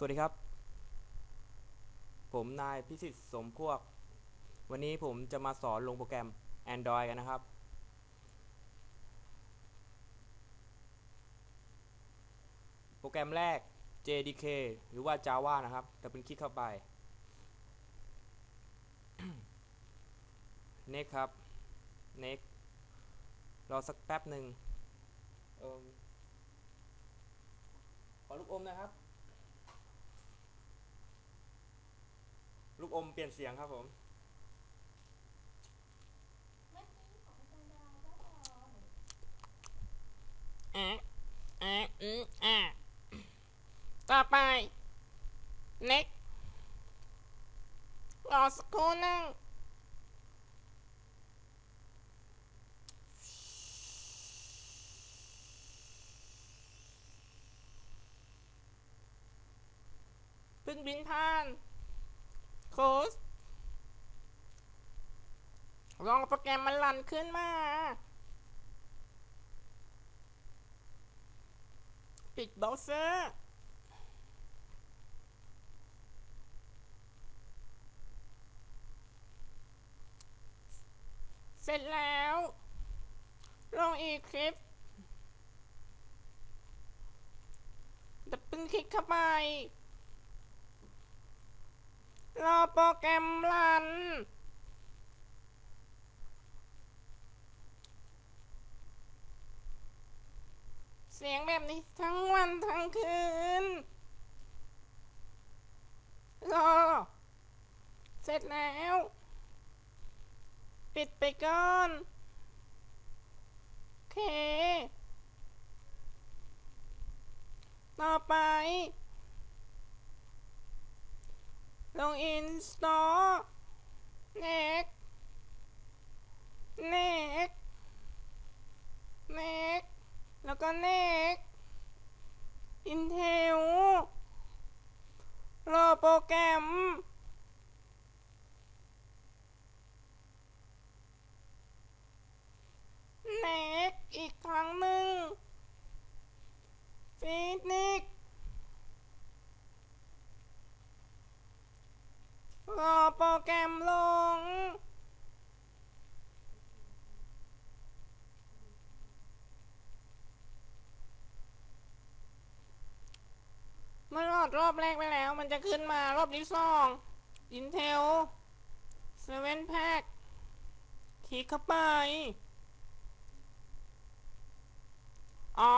สวัสดีครับ ผมนายพิสิทธิ์สมพวก วันนี้ผมจะมาสอนลงโปรแกรม Android กันนะครับ โปรแกรมแรก JDK หรือว่า Java นะครับแต่เป็นคลิกเข้าไป Next ครับ Next รอสักแป๊บหนึ่งเอิ่มขอลูกอมนะครับ ลูกอมเปลี่ยนเสียงครับผม อะอะอืมอะต่อไปเน็กรอสักครู่หนึงเพิ่งบินผ่าน ค้ชลองโปรแกรมมันรันขึ้นมา ปิดเบราว์เซอร์เสร็จแล้วลงอีกคลิปดับเบิลคลิกเข้าไป รอโปรแกรมรัน เสียงแบบนี้ทั้งวันทั้งคืน รอ เสร็จแล้ว ปิดไปก่อนโอเค ต่อไป ลงอินสตอเน็กเน็กเน็กแล้วก็เน็กอินเทลรอโปรแกรมเน็กอีกครั้งหนึ่งฟินิกรอโปรแกรมลง เมื่อรอ ดรอบแรกไปแล้ว มันจะขึ้นมารอบที่สอง Intel 7 Pack คลิกเข้าไป อ๋อ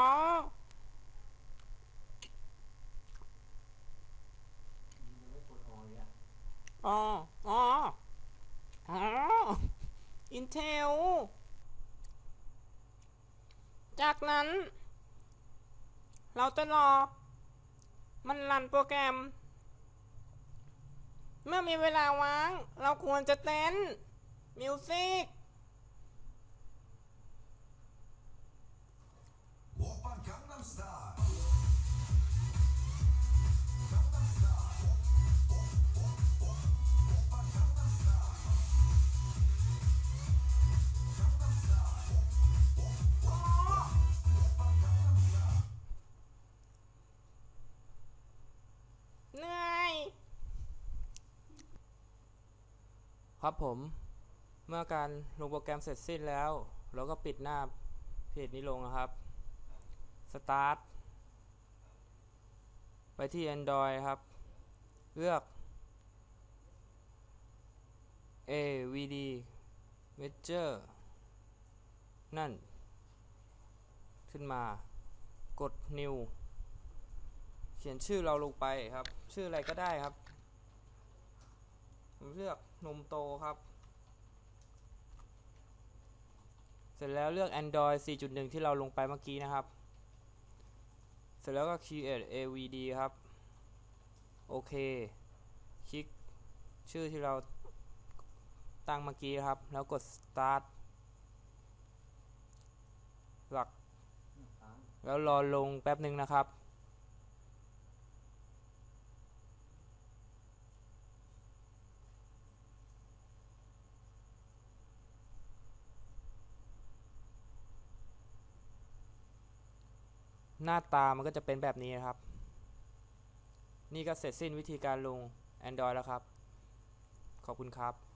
อ๋อ อ๋ออ๋อ Intel จากนั้น เราจะรอ มันรันโปรแกรม เมื่อมีเวลาว่าง เราควรจะเต้นมิวสิกวอล์กบังกังนัมสไตล์ ครับผม เมื่อการลงโปรแกรมเสร็จสิ้นแล้ว เราก็ปิดหน้าเพจนี้ลงนะครับ Start ไปที่ Android ครับ เลือก AVD Major นั่น ขึ้นมากด New เขียนชื่อเราลงไปครับ ชื่ออะไรก็ได้ครับ ผมเลือกนมโตครับ เสร็จแล้วเลือก Android 4.1 ที่เราลงไปเมื่อกี้นะครับ เสร็จแล้วก็ create avd ครับ โอเค คลิกชื่อที่เราตั้งเมื่อกี้ครับ แล้วกด start หลัก แล้วรอลงแป๊บหนึ่งนะครับ หน้าตามันก็จะเป็นแบบนี้นะครับ นี่ก็เสร็จสิ้นวิธีการลง Android แล้วครับ ขอบคุณครับ